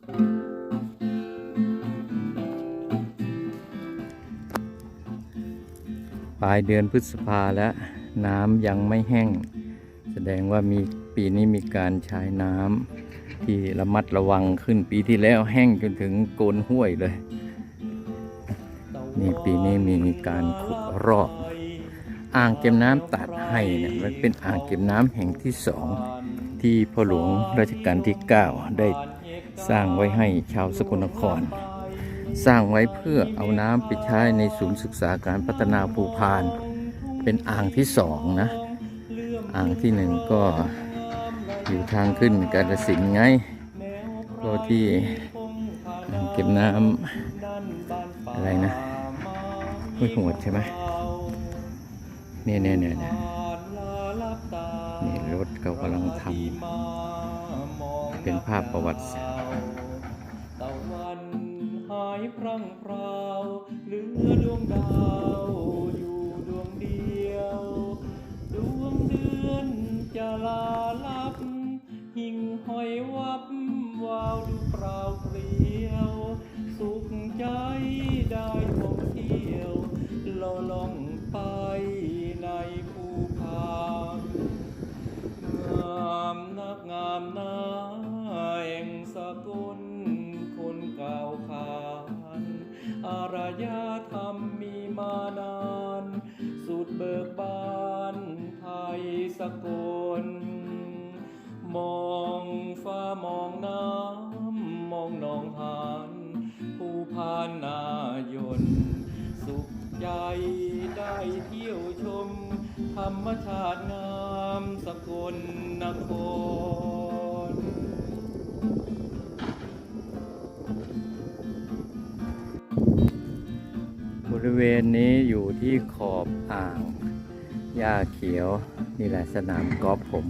ปลายเดือนพฤษภาแล้วน้ำยังไม่แห้ง แสดงว่ามีปีนี้มีการใช้น้ำที่ระมัดระวังขึ้นปีที่แล้วแห้งจนถึงโกนห้วยเลยนี่ปีนี้มีการขุดรอบอ่างเก็บน้ำตัดให้เนี่ยมันเป็นอ่างเก็บน้ำแห่งที่สองที่พ่อหลวงรัชกาลที่ 9 ได้ สร้างไว้ให้ชาวสกลนคร สร้างไว้เพื่อเอาน้ำไปใช้ในศูนย์ศึกษาการพัฒนาภูพาน เป็นอ่างที่สองนะ อ่างที่หนึ่งก็อยู่ทางขึ้นกาฬสินธุ์ไงก็ที่เก็บน้ำอะไรนะห้วยหวดใช่ไหมเนี่ยเนี่ยเนี่ยเนี่ยรถเขากำลังทำ เป็นภาพประวัติศาสตร์ตะวันหายพรั่งพราวเหลือดวงดาว แห่งสกุลคนเก่าขานอารยธรรมมีมานาน สุดเบิกบานไทยสกุลมองฟ้ามองน้ำ มองหนองหานผู้พานนายน สุขใจได้เที่ยวชม ธรรมชาติงามสกลนคร ริเวณนี้อยู่ที่ขอบอ่างหญ้าเขียว นี่แหละสนามกอล์ฟผม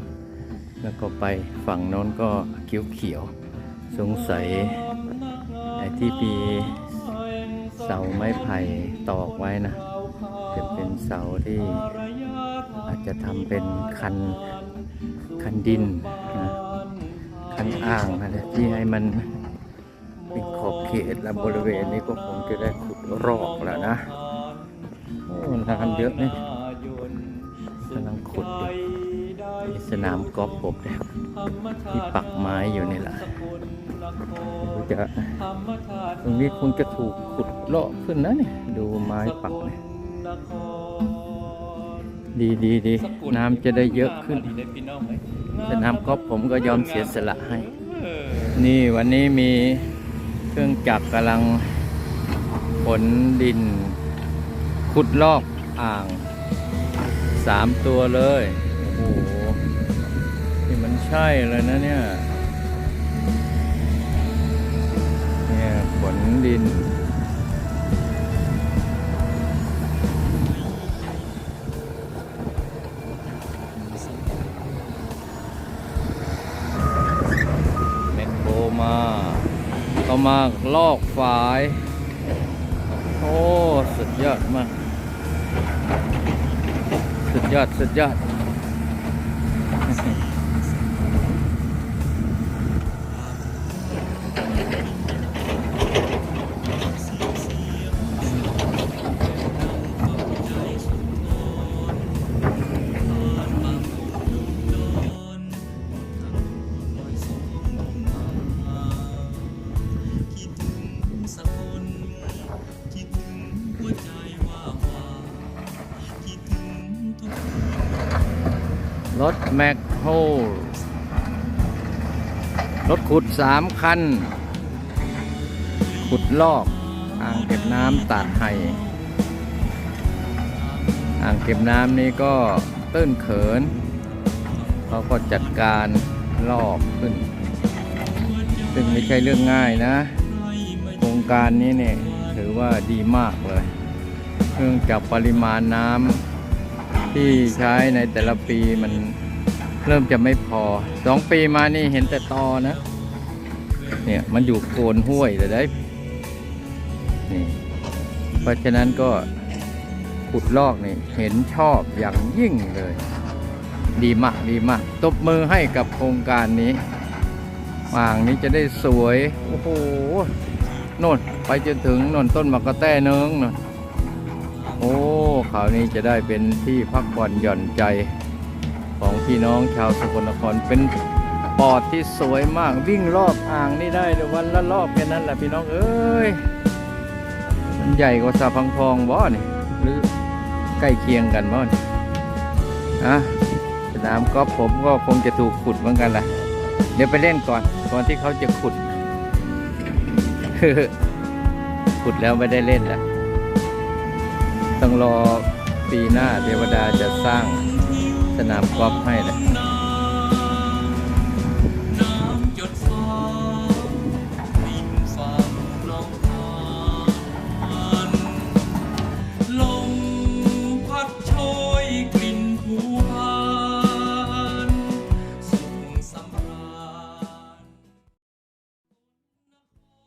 แล้วก็ไปฝั่งโน้นก็เขียวเขียว สงสัยไอ้ที่ปีเสาไม้ไผ่ตอกไว้นะ จะเป็นเสาที่อาจจะทำเป็นคันคันดินนะคันอ่างนะที่ให้มัน เป็นขอบเขตและบริเวณนี้ก็คงจะได้ขุดรอกแล้วนะโอ้ทานเยอะนี่กำลังขุดอยู่สนามกอล์ฟผมที่ปักไม้อยู่นี่แหละจะตรงนี้คงจะถูกขุดเลาะขึ้นนะเนี่ยดูไม้ปักเนี่ยดีดีดีน้ำจะได้เยอะขึ้นสนามกอล์ฟผมก็ยอมเสียสละให้ นี่วันนี้มี เครื่องจักรกำลังขนดิน ขุดลอกอ่างสามตัวเลย โอ้โห นี่มันใช่เลยนะเนี่ย เนี่ยขนดิน มาลอกฝาย โอ้ สุดยอดมาก สุดยอด สุดยอด รถแมคโฮลรถขุดสามคัน ขุดลอกอ่างเก็บน้ำตาดไห่อ่างเก็บน้ำนี้ก็ตื้นเขิน เขาก็จัดการลอกขึ้น ซึ่งไม่ใช่เรื่องง่ายนะ โครงการนี้เนี่ยถือว่าดีมากเลยเนื่องจากปริมาณน้ำ ที่ใช้ในแต่ละปีมันเริ่มจะไม่พอสองปีมานี่เห็นแต่ตอนะ เนี่ยมันอยู่โคนห้วยแต่ได้นี่เพราะฉะนั้นก็ขุดลอกนี่เห็นชอบอย่างยิ่งเลย ดีมากดีมากตบมือให้กับโครงการนี้อ่างนี้จะได้สวย โอ้โหโน่นไปจนถึงน่นต้นมะกะแต้เนึงน่น โอ้คราวนี้จะได้เป็นที่พักผ่อนหย่อนใจของพี่น้องชาวสกลนครเป็นปอดที่สวยมากวิ่งรอบอ่างนี่ได้วันละรอบแค่นั้นแหละพี่น้องเอ้ยมันใหญ่กว่าสาพังทองบ่อนี่หรือใกล้เคียงกันบ่อนี่อะสนามกอล์ฟผมก็คงจะถูกขุดเหมือนกันแหละเดี๋ยวไปเล่นก่อนก่อนที่เขาจะขุด ขุดแล้วไม่ได้เล่นแล้ว ต้องรอปีหน้าเทวดาจะสร้างสนามกอล์ฟให้แหละ